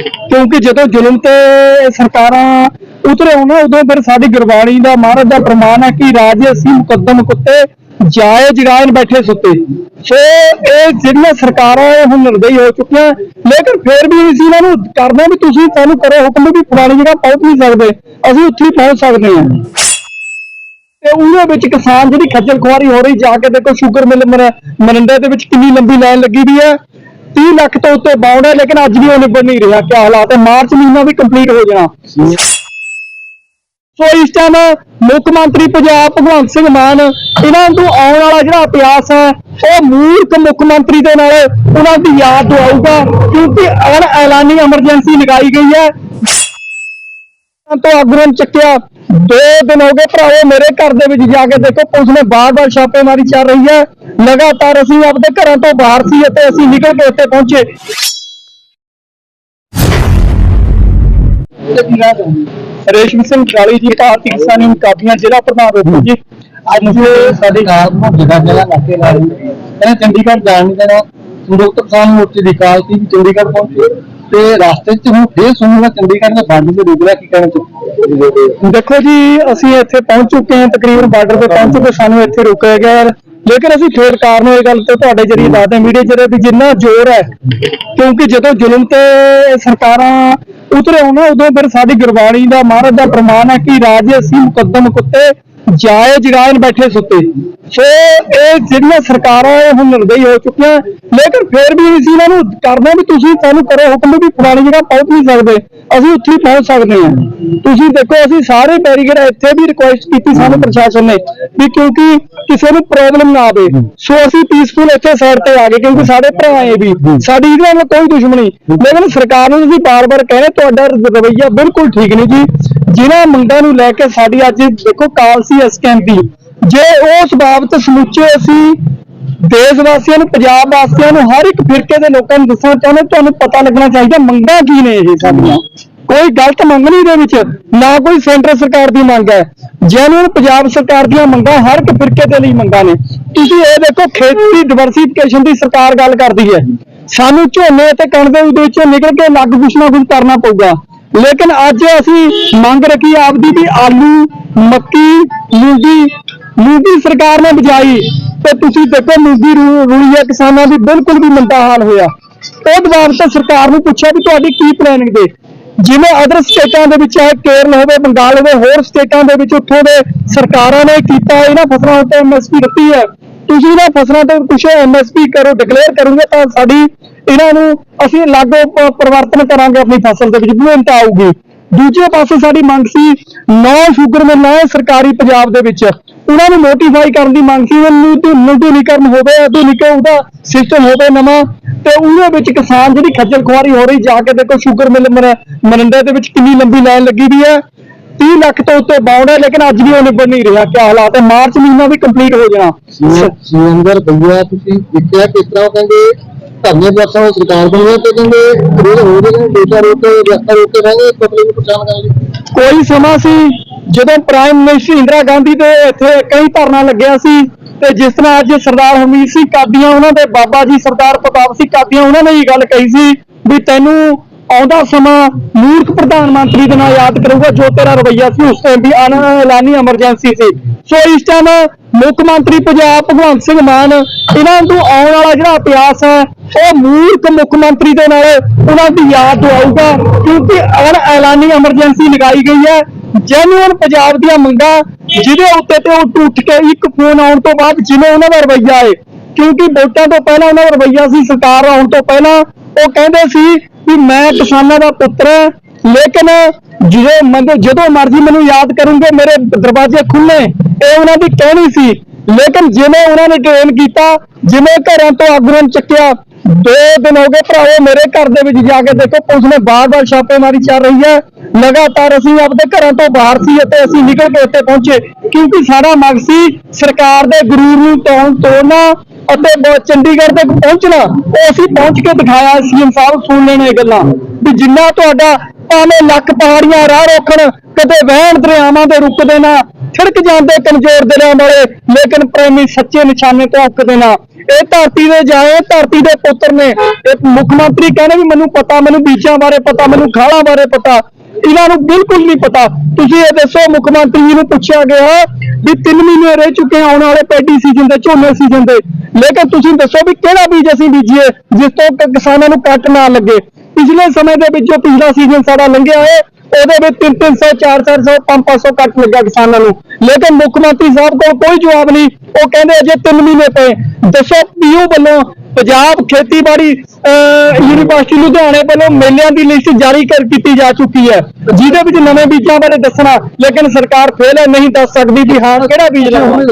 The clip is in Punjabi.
ਕਿਉਂਕਿ ਜਦੋਂ ਜ਼ੁਲਮ ਤੇ ਸਰਕਾਰਾਂ ਉਤਰੇ ਹੋਣ ਉਦੋਂ ਫਿਰ ਸਾਡੀ ਗੁਰਬਾਣੀ ਦਾ ਮਹਾਰਾਜ ਦਾ ਪ੍ਰਮਾਣ ਹੈ ਕਿ ਰਾਜ ਅਸੀਂ ਮੁਕੱਦਮ ਕੁੱਤੇ ਜਾਇਜ਼ ਰਾਇਨ ਬੈਠੇ ਸੁੱਤੇ। ਸੋ ਇਹ ਜਿਹੜੀਆਂ ਸਰਕਾਰਾਂ ਇਹ ਹੁਣ ਨਿਰਦਈ ਹੋ ਚੁੱਕੀਆਂ, ਲੇਕਿਨ ਫੇਰ ਵੀ ਅਸੀਂ ਇਹਨਾਂ ਨੂੰ ਕਰਨਾ ਵੀ ਤੁਸੀਂ ਸਾਨੂੰ ਕਰੋ ਹੁਕਮ ਵੀ ਪੁਰਾਣੀ ਜਗ੍ਹਾ ਪਹੁੰਚ ਨਹੀਂ ਸਕਦੇ। ਅਸੀਂ ਉੱਥੇ ਹੀ ਪਹੁੰਚ ਸਕਦੇ ਹਾਂ। ਤੇ ਉਹਦੇ ਵਿੱਚ ਕਿਸਾਨ ਜਿਹੜੀ ਖੱਜਲ ਖੁਆਰੀ ਹੋ ਰਹੀ, ਜਾ ਕੇ ਦੇਖੋ ਸ਼ੂਗਰ ਮਿਲ ਮਰਿੰਡੇ ਦੇ ਵਿੱਚ ਕਿੰਨੀ ਲੰਬੀ ਲਾਈਨ ਲੱਗੀ ਵੀ ਹੈ। 30 ਲੱਖ ਤੋਂ ਉੱਤੇ ਬਾਉਂਡ ਹੈ, ਲੇਕਿਨ ਅੱਜ ਵੀ ਉਹ ਨਿਬੜ ਨਹੀਂ ਰਿਹਾ ਕੀ ਹਾਲਾਤ ਹੈ? ਮਾਰਚ ਮਹੀਨਾ ਵੀ ਕੰਪਲੀਟ ਹੋ ਜਾਣਾ। ਸੋ ਇਸ ਟਾਈਮ ਮੁੱਖ ਮੰਤਰੀ ਪੰਜਾਬ ਭਗਵੰਤ ਸਿੰਘ ਮਾਨ, ਇਹਨਾਂ ਨੂੰ ਆਉਣ ਵਾਲਾ ਜਿਹੜਾ ਇਤਿਹਾਸ ਹੈ, ਉਹ ਮੂਰਖ ਮੁੱਖ ਮੰਤਰੀ ਦੇ ਨਾਲ ਉਹਨਾਂ ਦੀ ਯਾਦ ਦਿਵਾਊਗਾ, ਕਿਉਂਕਿ ਅਣ ਐਲਾਨੀ ਐਮਰਜੈਂਸੀ ਲਗਾਈ ਗਈ ਹੈ। ਤੋਂ ਅਗਰਨ ਚੱਕਿਆ ਦੋ ਦਿਨ ਹੋ ਗਏ ਭਰਾਵੋ ਮੇਰੇ ਘਰ ਦੇ ਵਿੱਚ ਜਾ ਕੇ ਦੇਖੋ ਪੁਲਿਸ ਨੇ ਬਾਰ-ਬਾਰ ਛਾਪੇਮਾਰੀ ਚੱਲ ਰਹੀ ਹੈ। ਲਗਾਤਾਰ ਅਸੀਂ ਆਪਣੇ ਘਰਾਂ ਤੋਂ ਬਾਹਰ ਸੀ ਅਤੇ ਅਸੀਂ ਨਿਕਲ ਕੇ ਉੱਥੇ ਪਹੁੰਚੇ। ਰੇਸ਼ਮ ਸਿੰਘ ਕਾਲੀ ਜੀ ਭਾਰਤੀ ਕਿਸਾਨ ਯੂਨੀਅਨ ਕਾਬੀਆਂ ਜ਼ਿਲ੍ਹਾ ਪ੍ਰਧਾਨ ਰੋਪੜ ਜੀ। ਅੱਜ ਸਾਡੀ ਨੂੰ ਜਗ੍ਹਾ ਜਗ੍ਹਾ ਨਾਕੇ ਲਾ ਰਹੀ ਹੈ ਕਹਿੰਦੇ ਚੰਡੀਗੜ੍ਹ ਜਾਣ ਨਹੀਂ ਦੇਣਾ ਸੰਯੁਕਤ ਕਿਸਾਨ ਮੋਰਚੇ ਦੀ ਕਾਲ ਸੀ ਚੰਡੀਗੜ੍ਹ ਪਹੁੰਚੇ। ਤੇ ਰਸਤੇ 'ਚ ਹੁਣ ਫੇਰ ਸੁਣੂਗਾ ਚੰਡੀਗੜ੍ਹ ਦੇ ਬੰਦ ਤੇ ਰੁਕ ਰਿਹਾ ਕੀ ਕਹਿਣਾ ਚਾਹੁੰਦੇ ਦੇਖੋ ਜੀ, ਅਸੀਂ ਇੱਥੇ ਪਹੁੰਚ ਚੁੱਕੇ ਹਾਂ, ਤਕਰੀਬਨ ਬਾਰਡਰ ਤੇ ਪਹੁੰਚ ਚੁੱਕੇ ਸਾਨੂੰ ਇੱਥੇ ਰੋਕਿਆ ਗਿਆ ਲੇਕਿਨ ਅਸੀਂ ਫੇਰ ਕਾਰਨ ਇਹ ਗੱਲ ਤੇ ਤੁਹਾਡੇ ਜਰੀਏ ਦੱਸਦੇ ਮੀਡੀਆ ਜਿਹੜੇ ਵੀ ਜਿੰਨਾ ਜ਼ੋਰ ਹੈ, ਕਿਉਂਕਿ ਜਦੋਂ ਜ਼ੁਲਮ ਤੇ ਸਰਕਾਰਾਂ ਉਤਰੇ ਹੋਣ ਉਦੋਂ ਫਿਰ ਸਾਡੀ ਗੁਰਬਾਣੀ ਦਾ ਮਹਾਰਾਜ ਦਾ ਪ੍ਰਮਾਣ ਹੈ ਕਿ ਰਾਜੇ ਅਸੀਂ ਮੁਕੱਦਮ ਕੁੱਤੇ ਜਾਏ ਜਗਾਨ ਬੈਠੇ ਸੁੱਤੇ ਸੋ। ਇਹ ਜਿਹੜੀਆਂ ਸਰਕਾਰਾਂ ਇਹ ਹੁਣ ਨਿਰਦਈ ਹੋ ਚੁੱਕੀਆਂ, ਲੇਕਿਨ ਫਿਰ ਵੀ ਅਸੀਂ ਇਹਨਾਂ ਨੂੰ ਕਰਨਾ ਵੀ ਤੁਸੀਂ ਸਾਨੂੰ ਕਰੋ ਹੁਕਮ ਵੀ ਪੁਰਾਣੀ ਜਗ੍ਹਾ ਪਹੁੰਚ ਨਹੀਂ ਸਕਦੇ। ਅਸੀਂ ਉੱਥੇ ਪਹੁੰਚ ਸਕਦੇ ਹਾਂ। ਤੁਸੀਂ ਦੇਖੋ, ਅਸੀਂ ਸਾਰੇ ਬੈਰੀਕੇਡ ਇੱਥੇ ਵੀ ਰਿਕੁਐਸਟ ਕੀਤੀ ਸਾਨੂੰ ਪ੍ਰਸ਼ਾਸਨ ਨੇ ਵੀ ਕਿਉਂਕਿ ਕਿਸੇ ਨੂੰ ਪ੍ਰੋਬਲਮ ਨਾ ਆਵੇ। ਸੋ ਅਸੀਂ ਪੀਸਫੁਲ ਇੱਥੇ ਸਾਈਡ ਤੇ ਆ ਗਏ ਕਿਉਂਕਿ ਸਾਡੇ ਭਰਾ ਏ ਵੀ। ਸਾਡੀ ਇਹਨਾਂ ਨਾਲ ਕੋਈ ਦੁਸ਼ਮਣੀ। ਲੇਕਿਨ ਸਰਕਾਰ ਨੂੰ ਅਸੀਂ ਬਾਰ-ਬਾਰ ਕਹਿੰਦੇ ਤੁਹਾਡਾ ਰਵੱਈਆ ਬਿਲਕੁਲ ਠੀਕ ਨਹੀਂ ਜੀ। ਜਿਨ੍ਹਾਂ ਮੰਗਾਂ ਨੂੰ ਲੈ ਕੇ ਸਾਡੀ ਅੱਜ ਦੇਖੋ ਕਾਲ ਸੀ ਇਸ ਕੈਂਪ ਦੀ। ਜੇ ਉਸ ਬਾਬਤ ਸਮੁੱਚੇ ਅਸੀਂ ਦੇਸ਼ ਵਾਸੀਆਂ ਨੂੰ, ਪੰਜਾਬ ਵਾਸੀਆਂ ਨੂੰ, ਹਰ ਇੱਕ ਫਿਰਕੇ ਦੇ ਲੋਕਾਂ ਨੂੰ ਦੱਸਣਾ ਚਾਹੁੰਦੇ ਤੁਹਾਨੂੰ ਪਤਾ ਲੱਗਣਾ ਚਾਹੀਦਾ ਮੰਗਾਂ ਕੀ ਨੇ ਇਹ ਸਾਡੀਆਂ। ਕੋਈ ਗਲਤ ਮੰਗ ਨਹੀਂ ਦੇ ਵਿੱਚ, ਨਾ ਕੋਈ ਸੈਂਟਰ ਸਰਕਾਰ ਦੀ ਮੰਗ ਹੈ। ਜੈਨੂਨ ਪੰਜਾਬ ਸਰਕਾਰ ਦੀਆਂ ਮੰਗਾਂ ਹਰ ਇੱਕ ਫਿਰਕੇ ਦੇ ਲਈ ਮੰਗਾਂ ਨੇ। ਤੁਸੀਂ ਇਹ ਦੇਖੋ, ਖੇਤੀ ਡਿਵਰਸੀਫਿਕੇਸ਼ਨ ਦੀ ਸਰਕਾਰ ਗੱਲ ਕਰਦੀ ਹੈ। ਸਾਨੂੰ ਝੋਨੇ ਤੇ ਕਣਕ ਦੇ ਵਿੱਚੋਂ ਨਿਕਲ ਕੇ ਲੱਗ ਕੁਛ ਨਾ ਕੁਛ ਕਰਨਾ ਪਊਗਾ। ਲੇਕਿਨ ਅੱਜ ਅਸੀਂ ਮੰਗ ਰੱਖੀ ਆਪਦੀ ਵੀ ਆਲੂ, ਮੱਕੀ, ਮੂੰਗੀ ਮੂੰਗੀ ਸਰਕਾਰ ਨੇ ਬਜਾਈ ਤੇ ਤੁਸੀਂ ਦੇਖੋ ਮੂੰਗੀ ਰੂ- ਰੂਈ ਹੈ ਕਿਸਾਨਾਂ ਦੀ ਬਿਲਕੁਲ ਵੀ ਮੰਦਾ ਹਾਲ ਹੋਇਆ। ਉਹ ਦਬਾਅ ਤਾਂ ਸਰਕਾਰ ਨੂੰ ਪੁੱਛਿਆ ਵੀ ਤੁਹਾਡੀ ਕੀ ਪਲੈਨਿੰਗ ਦੇ? ਜਿਵੇਂ ਅਦਰ ਸਟੇਟਾਂ ਦੇ ਵਿੱਚ ਹੈ ਕੇਰਲ ਹੋਵੇ, ਬੰਗਾਲ ਹੋਵੇ, ਹੋਰ ਸਟੇਟਾਂ ਦੇ ਵਿੱਚ ਉੱਥੋਂ ਦੇ ਸਰਕਾਰਾਂ ਨੇ ਕੀਤਾ, ਇਹਨਾਂ ਫਸਲਾਂ ਉੱਤੇ ਐਮਐਸਪੀ ਦਿੱਤੀ ਹੈ ਤੁਸੀਂ ਇਹਨਾਂ ਫਸਲਾਂ ਤੇ ਕੁਝ ਐਮਐਸਪੀ ਕਰੋ ਡਿਕਲੇਅਰ ਕਰੋਗੇ ਤਾਂ ਸਾਡੀ ਇਹਨਾਂ ਨੂੰ ਅਸੀਂ ਅਲੱਗ ਪਰਿਵਰਤਨ ਕਰਾਂਗੇ ਆਪਣੀ ਫਸਲ ਦੇ ਵਿੱਚ ਵਿਭਿੰਨਤਾ ਆਊਗੀ। ਦੂਜੇ ਪਾਸੇ ਸਾਡੀ ਮੰਗ ਸੀ ਨੌ ਸ਼ੂਗਰ ਮਿਲਾਂ ਹੈ ਸਰਕਾਰੀ ਪੰਜਾਬ ਦੇ ਵਿੱਚ। ਉਹਨਾਂ ਨੂੰ ਮੋਟੀਫਾਈ ਕਰਨ ਦੀ ਮੰਗ ਸੀ ਉਹਨੂੰ ਨਵੀਨੀਕਰਨ ਹੋਵੇ ਆਧੁਨਿਕ ਉਹਦਾ ਸਿਸਟਮ ਹੋਵੇ ਨਵਾਂ, ਤੇ ਉਹਦੇ ਵਿੱਚ ਕਿਸਾਨ ਜਿਹੜੀ ਖੱਜਲ ਖੁਆਰੀ ਹੋ ਰਹੀ, ਜਾ ਕੇ ਦੇਖੋ ਸ਼ੂਗਰ ਮਿਲ ਮਰ- ਦੇ ਵਿੱਚ ਕਿੰਨੀ ਲੰਬੀ ਲਾਈਨ ਲੱਗੀ ਵੀ ਹੈ। 30 ਲੱਖ ਤੋਂ ਉੱਤੇ ਬਾਉਂਡ ਹੈ ਲੇਕਿਨ ਅੱਜ ਵੀ ਉਹ ਨਿਬੜ ਨਹੀਂ ਰਿਹਾ ਕੀ ਹਾਲਾਤ ਹੈ? ਮਾਰਚ ਮਹੀਨਾ ਵੀ ਕੰਪਲੀਟ ਹੋ ਜਾਣਾ। ਸੁਰਿੰਦਰ ਭਈਆ ਤੁਸੀਂ ਦੇਖਿਆ ਕਿਸ ਤਰ੍ਹਾਂ ਕਹਿੰਦੇ ਧਰਨੇ ਬਰਸਾਂ ਨੂੰ ਸਰਕਾਰ ਬਣੀ ਹੈ ਤੇ ਕਹਿੰਦੇ ਰੋਜ਼ ਹੋ ਨੇ ਡੇਟਾ ਰੋਕ ਕੇ ਰਸਤਾ ਰੋਕ ਕੇ ਰਹਿੰਦੇ ਪਬਲਿਕ ਨੂੰ ਪਰੇਸ਼ਾਨ ਕਰਾਂਗੇ ਕੋਈ ਸਮਾਂ ਸੀ ਜਦੋਂ ਪ੍ਰਾਈਮ ਮਿਨਿਸਟਰ ਇੰਦਰਾ ਗਾਂਧੀ ਦੇ ਇੱਥੇ ਕਈ ਧਰਨਾ ਲੱਗਿਆ ਸੀ ਤੇ ਜਿਸ ਤਰ੍ਹਾਂ ਅੱਜ ਸਰਦਾਰ ਹਮੀਦ ਸਿੰਘ ਕਾਦੀਆਂ ਉਹਨਾਂ ਦੇ ਬਾਬਾ ਜੀ ਸਰਦਾਰ ਪ੍ਰਤਾਪ ਸਿੰਘ ਕਾਦੀਆਂ ਉਹਨਾਂ ਨੇ ਇਹ ਗੱਲ ਕਹੀ ਸੀ ਵੀ ਤੈਨੂੰ ਆਉਂਦਾ ਸਮਾਂ ਮੂਰਖ ਪ੍ਰਧਾਨ ਮੰਤਰੀ ਦੇ ਨਾਲ ਯਾਦ ਕਰੂਗਾ ਜੋ ਤੇਰਾ ਰਵੱਈਆ ਸੀ, ਉਸ ਟਾਈਮ ਵੀ ਐਲਾਨੀ ਐਮਰਜੈਂਸੀ ਸੀ। ਸੋ ਇਸ ਟਾਈਮ ਮੁੱਖ ਮੰਤਰੀ ਪੰਜਾਬ ਭਗਵੰਤ ਸਿੰਘ ਮਾਨ, ਇਹਨਾਂ ਨੂੰ ਆਉਣ ਵਾਲਾ ਜਿਹੜਾ ਇਤਿਹਾਸ ਹੈ, ਉਹ ਮੂਰਖ ਮੁੱਖ ਮੰਤਰੀ ਦੇ ਨਾਲ ਉਹਨਾਂ ਦੀ ਯਾਦ ਦਿਵਾਊਗਾ, ਕਿਉਂਕਿ ਅਣ ਐਲਾਨੀ ਐਮਰਜੈਂਸੀ ਲਗਾਈ ਗਈ ਹੈ। ਜੈਨੂਅਨ ਪੰਜਾਬ ਦੀਆਂ ਮੰਗਾਂ, ਜਿਹਦੇ ਉੱਤੇ ਤੇ ਉਹ ਉੱਠ ਕੇ ਇੱਕ ਫੋਨ ਆਉਣ ਤੋਂ ਬਾਅਦ ਜਿਵੇਂ ਉਹਨਾਂ ਦਾ ਰਵੱਈਆ ਹੈ। ਕਿਉਂਕਿ ਵੋਟਾਂ ਤੋਂ ਪਹਿਲਾਂ ਉਹਨਾਂ ਦਾ ਰਵੱਈਆ ਸੀ, ਸਰਕਾਰ ਆਉਣ ਤੋਂ ਪਹਿਲਾਂ। ਉਹ ਕਹਿੰਦੇ ਸੀ ਵੀ ਮੈਂ ਕਿਸਾਨਾਂ ਦਾ ਪੁੱਤਰ ਹਾਂ, ਲੇਕਿਨ ਜਦੋਂ ਮੈਨੂੰ ਜਦੋਂ ਮਰਜ਼ੀ ਮੈਨੂੰ ਯਾਦ ਕਰੂੰਗੇ ਮੇਰੇ ਦਰਵਾਜ਼ੇ ਖੁੱਲੇ ਇਹ ਉਹਨਾਂ ਦੀ ਕਹਿਣੀ ਸੀ ਲੇਕਿਨ ਜਿਵੇਂ ਉਹਨਾਂ ਨੇ ਟ੍ਰੇਨ ਕੀਤਾ, ਜਿਵੇਂ ਘਰਾਂ ਤੋਂ ਅਗਰਨ ਚੱਕਿਆ, ਦੋ ਦਿਨ ਹੋ ਗਏ ਭਰਾਵੋ, ਮੇਰੇ ਘਰ ਦੇ ਵਿੱਚ ਜਾ ਕੇ ਦੇਖੋ, ਪੁਲਿਸ ਨੇ ਬਾਰ-ਬਾਰ ਛਾਪੇਮਾਰੀ ਚੱਲ ਰਹੀ ਹੈ। ਲਗਾਤਾਰ ਅਸੀਂ ਆਪਣੇ ਘਰਾਂ ਤੋਂ ਬਾਹਰ ਸੀ ਅਤੇ ਅਸੀਂ ਨਿਕਲ ਕੇ ਉੱਥੇ ਪਹੁੰਚੇ, ਕਿਉਂਕਿ ਸਾਡਾ ਮਕਸਦ ਸੀ ਸਰਕਾਰ ਦੇ ਗਰੂਰ ਨੂੰ ਤੋੜ ਤੋੜਨਾ ਅਤੇ ਚੰਡੀਗੜ੍ਹ ਤੱਕ ਪਹੁੰਚਣਾ। ਉਹ ਅਸੀਂ ਪਹੁੰਚ ਕੇ ਦਿਖਾਇਆ, ਸੀਐਮ ਸਾਹਿਬ ਸੁਣ ਲੈਣ ਇਹ ਗੱਲਾਂ ਵੀ ਜਿੰਨਾ ਤੁਹਾਡਾ ਭਾਵੇਂ ਲੱਖ ਪਹਾੜੀਆਂ ਰਾਹ ਰੋਕਣ, ਕਦੇ ਵਹਿਣ ਦਰਿਆਵਾਂ ਦੇ ਰੁਕਦੇ ਨਾ ਛਿੜਕ ਜਾਂਦੇ ਕਮਜ਼ੋਰ ਦਿਲਾਂ ਵਾਲੇ, ਲੇਕਿਨ ਪ੍ਰੇਮੀ ਸੱਚੇ ਨਿਸ਼ਾਨੇ ਤੋਂ ਉੱਕਦੇ ਨਾ। ਇਹ ਧਰਤੀ ਦੇ ਜਾਏ ਧਰਤੀ ਦੇ ਪੁੱਤਰ ਨੇ। ਇਹ ਮੁੱਖ ਮੰਤਰੀ ਕਹਿੰਦੇ ਵੀ ਮੈਨੂੰ ਪਤਾ, ਮੈਨੂੰ ਬੀਜਾਂ ਬਾਰੇ ਪਤਾ, ਮੈਨੂੰ ਖਾਲਾਂ ਬਾਰੇ ਪਤਾ। ਇਹਨਾਂ ਨੂੰ ਬਿਲਕੁਲ ਨਹੀਂ ਪਤਾ। ਤੁਸੀਂ ਇਹ ਦੱਸੋ, ਮੁੱਖ ਮੰਤਰੀ ਜੀ ਨੂੰ ਪੁੱਛਿਆ ਗਿਆ ਵੀ 3 ਮਹੀਨੇ ਰਹਿ ਚੁੱਕੇ ਆਉਣ ਵਾਲੇ ਪੈਡੀ ਸੀਜ਼ਨ ਦੇ, ਝੋਨੇ ਸੀਜ਼ਨ ਦੇ। ਲੇਕਿਨ ਤੁਸੀਂ ਦੱਸੋ ਵੀ ਕਿਹੜਾ ਬੀਜ ਅਸੀਂ ਬੀਜੀਏ, ਜਿਸ ਤੋਂ ਕਿਸਾਨਾਂ ਨੂੰ ਕੱਟ ਨਾ ਲੱਗੇ। ਪਿਛਲੇ ਸਮੇਂ ਦੇ ਵਿੱਚ ਜੋ ਪਿਛਲਾ ਸੀਜ਼ਨ ਸਾਡਾ ਲੰਘਿਆ ਹੈ ਉਹਦੇ ਵਿੱਚ 3-300 4-400 500 ਕੱਟ ਲੱਗਾ ਕਿਸਾਨਾਂ ਨੂੰ। ਲੇਕਿਨ ਮੁੱਖ ਮੰਤਰੀ ਸਾਹਿਬ ਕੋਲ ਕੋਈ ਜਵਾਬ ਨਹੀਂ। ਉਹ ਕਹਿੰਦੇ ਅਜੇ 3 ਮਹੀਨੇ ਪਏ। ਦੱਸੋ ਪੀਯੂ ਵੱਲੋਂ ਪੰਜਾਬ ਖੇਤੀਬਾੜੀ ਅਹ, ਯੂਨੀਵਰਸਿਟੀ ਲੁਧਿਆਣੇ ਵੱਲੋਂ ਮੇਲਿਆਂ ਦੀ ਲਿਸਟ ਜਾਰੀ ਕਰ ਕੀਤੀ ਜਾ ਚੁੱਕੀ ਹੈ। ਜਿਹਦੇ ਵਿੱਚ ਨਵੇਂ ਬੀਜਾਂ ਬਾਰੇ ਦੱਸਣਾ ਲੇਕਿਨ ਸਰਕਾਰ ਫੇਲ ਹੈ ਨਹੀਂ ਦੱਸ ਸਕਦੀ ਵੀ ਹਾਂ ਕਿਹੜਾ ਬੀਜ ਲਾਉਣਾ